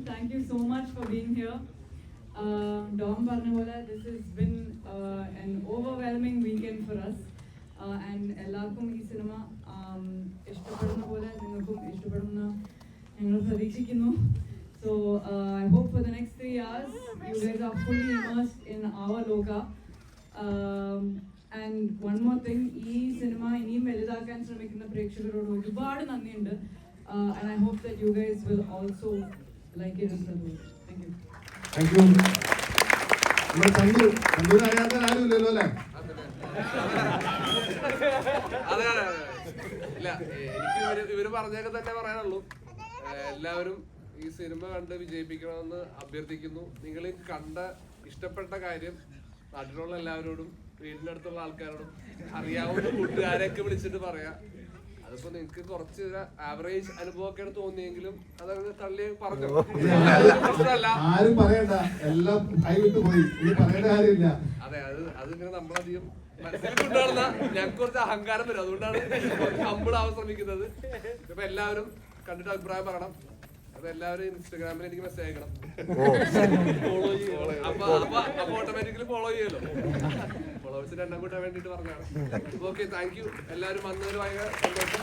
Thank you so much for being here. Uh, Dom Parnavala, this has been uh, an overwhelming weekend for us. Uh, and എല്ലാവർക്കും ഈ cinema um, ഇഷ്ടപ്പെടുന്ന പോലെ നിങ്ങൾക്കും ഇഷ്ടപ്പെടുന്ന ഞങ്ങൾ പ്രതീക്ഷിക്കുന്നു so I hope for the next three years you guys are fully immersed in our Lokah and one more thing ഈ cinema ഇനിയും വലുതാക്കാൻ ശ്രമിക്കുന്ന പ്രേക്ഷകരോട് ഒരുപാട് നന്ദിയുണ്ട് and I hope that you guys will also like it thank you thank you നമ്മുടെ തല്ലൂർ അറിയാത്ത ആരും ഇല്ലല്ലോ അല്ലേ? അതെ. ഇല്ല എനിക്ക് ഇവർ ഇവർ പറഞ്ഞൊക്കെ തന്നെ പറയാനുള്ളൂ. എല്ലാവരും ഈ സിനിമ കണ്ട് വിജയിപ്പിക്കണമെന്ന് അഭ്യർത്ഥിക്കുന്നു. നിങ്ങൾ കണ്ട ഇഷ്ടപ്പെട്ട കാര്യം നാട്ടിലുള്ള എല്ലാവരോടും വീടിനടുത്തുള്ള അടുത്തുള്ള ആൾക്കാരോടും അറിയാവുന്ന കൂട്ടുകാരെയൊക്കെ വിളിച്ചിട്ട് പറയാ. അതിപ്പോ നിങ്ങക്ക് കുറച്ച് ആവറേജ് അനുഭവമൊക്കെയാണ് തോന്നിയെങ്കിലും അതങ്ങ് തള്ളി പറഞ്ഞു. ആരും പറയണ്ട. എല്ലാം കൈവിട്ട് പോയി. ഇനി പറയേണ്ട കാര്യമില്ല. അതെ അത് അതിങ്ങനെ നമ്മളധികം മനസ്സിൽ ഞങ്ങൾക്ക് കുറച്ച് അഹങ്കാരം വരും. അതുകൊണ്ടാണ് ഹമ്പിളാവാൻ ശ്രമിക്കുന്നത് ഇപ്പൊ എല്ലാവരും കണ്ടിട്ട് അഭിപ്രായം പറയണം. അപ്പൊ എല്ലാവരും ഇൻസ്റ്റാഗ്രാമിൽ എനിക്ക് മെസ്സേജ് അയക്കണം. ഫോളോ ചെയ്യണം അപ്പൊ അപ്പൊ അപ്പൊ ഓട്ടോമാറ്റിക്കലി ഫോളോ ചെയ്യുമല്ലോ ഫോളോവേഴ്സിന് എണ്ണം കൂട്ടാൻ വേണ്ടിട്ട് പറഞ്ഞാണ് ഓക്കെ താങ്ക് യു എല്ലാവരും വന്നതിന് ഭയങ്കര സന്തോഷം.